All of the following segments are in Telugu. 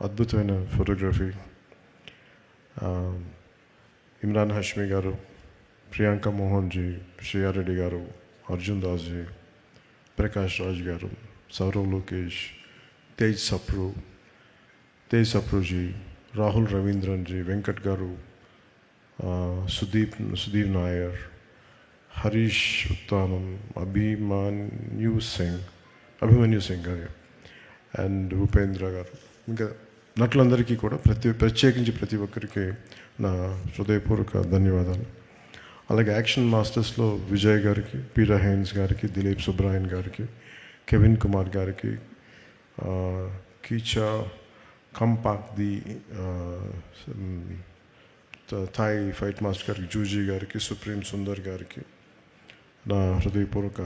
అద్భుతమైన ఫోటోగ్రఫీ ఆ, ఇమ్రాన్ హష్మి గారు ప్రియాంక మోహన్ జీ శ్రేయారెడ్డి గారు అర్జున్ దాస్ జీ ప్రకాష్ రాజ్ గారు సౌరవ్ లోకేష్ తేజ్ సప్రు తేజ్ సప్రుజీ రాహుల్ రవీంద్రన్ జీ వెంకట్ గారు ఆ, సుదీప్ సుధీర్ నాయర్ హరీష్ ఉత్తానం అభిమాన్యు సింగ్ అభిమన్యు సింగ్ గారు అండ్ ఉపేంద్ర గారు ఇంకా నటులందరికీ కూడా ప్రతి ప్రత్యేకించి ప్రతి ఒక్కరికి నా హృదయపూర్వక ధన్యవాదాలు. అలాగే యాక్షన్ మాస్టర్స్లో విజయ్ గారికి పీరా హైన్స్ గారికి దిలీప్ సుబ్రాయన్ గారికి కెవిన్ కుమార్ గారికి Kecha Khamphakdee the Thai fight master గారికి జూజీ గారికి సుప్రీం సుందర్ గారికి నా హృదయపూర్వక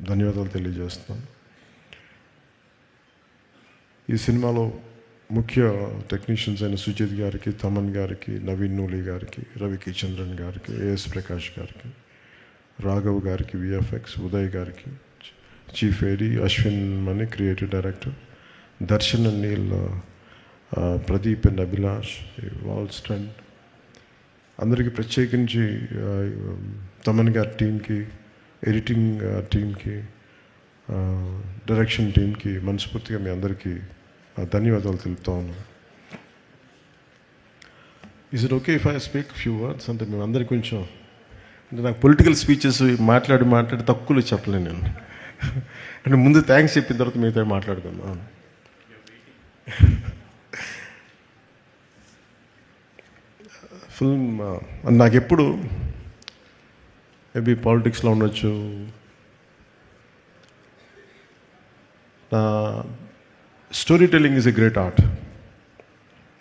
ధన్యవాదాలు తెలియజేస్తున్నాను. ఈ సినిమాలో ముఖ్య టెక్నీషియన్స్ అయిన సుజిత్ గారికి తమన్ గారికి నవీన్ నూలి గారికి రవికి చంద్రన్ గారికి ఏఎస్ ప్రకాష్ గారికి రాఘవ్ గారికి విఎఫ్ఎక్స్ ఉదయ్ గారికి chief AD Ashwin Mani creative director Darshan and Neel Pradeep and Abhilash Walston అందరికీ ప్రత్యేకించి తమన్ గారి టీంకి ఎడిటింగ్ టీంకి డైరెక్షన్ టీంకి మనస్ఫూర్తిగా మీ అందరికీ ధన్యవాదాలు తెలుపుతా ఉన్నాను is it okay if I speak few words అంటే మేము అందరి కొంచెం అంటే నాకు పొలిటికల్ స్పీచెస్ మాట్లాడి మాట్లాడి తక్కువలో చెప్పలేను నేను. అంటే ముందు థ్యాంక్స్ చెప్పిన తర్వాత మీతో మాట్లాడుకుందాం. ఫిల్మ్ uh, నాకు ఎప్పుడు మేబీ పాలిటిక్స్లో ఉండొచ్చు. నా story telling is a great art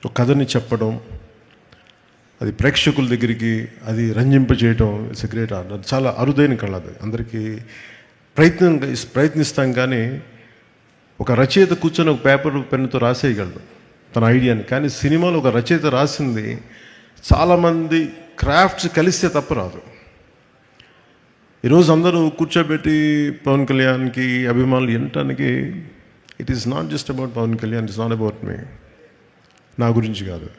ఒక కథని చెప్పడం అది ప్రేక్షకుల దగ్గరికి అది రంజింపజేయడం ఇట్స్ ఎ గ్రేట్ ఆర్ట్ అది చాలా అరుదైన కళ అది. అందరికీ ప్రయత్నం ప్రయత్నిస్తాం కానీ ఒక రచయిత కూర్చొని ఒక పేపర్ పెన్నుతో రాసేయగలడు. తన ఐడియాని. కానీ సినిమాలో ఒక రచయిత రాసింది చాలామంది క్రాఫ్ట్స్ కలిస్తే తప్ప రాదు. ఈరోజు అందరూ కూర్చోబెట్టి పవన్ కళ్యాణ్కి అభిమానులు వినటానికి it is not just about Pawan Kalyan it's not about me నా గురించి కాదు.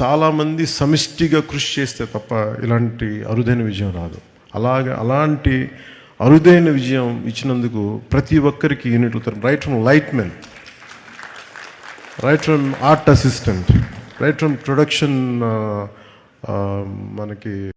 చాలామంది సమిష్టిగా కృషి చేస్తే తప్ప ఇలాంటి అరుదైన విజయం రాదు. అలాగే అలాంటి అరుదైన విజయం ఇచ్చినందుకు ప్రతి ఒక్కరికి యూనిట్లు right from light men right from art assistant right from production మనకి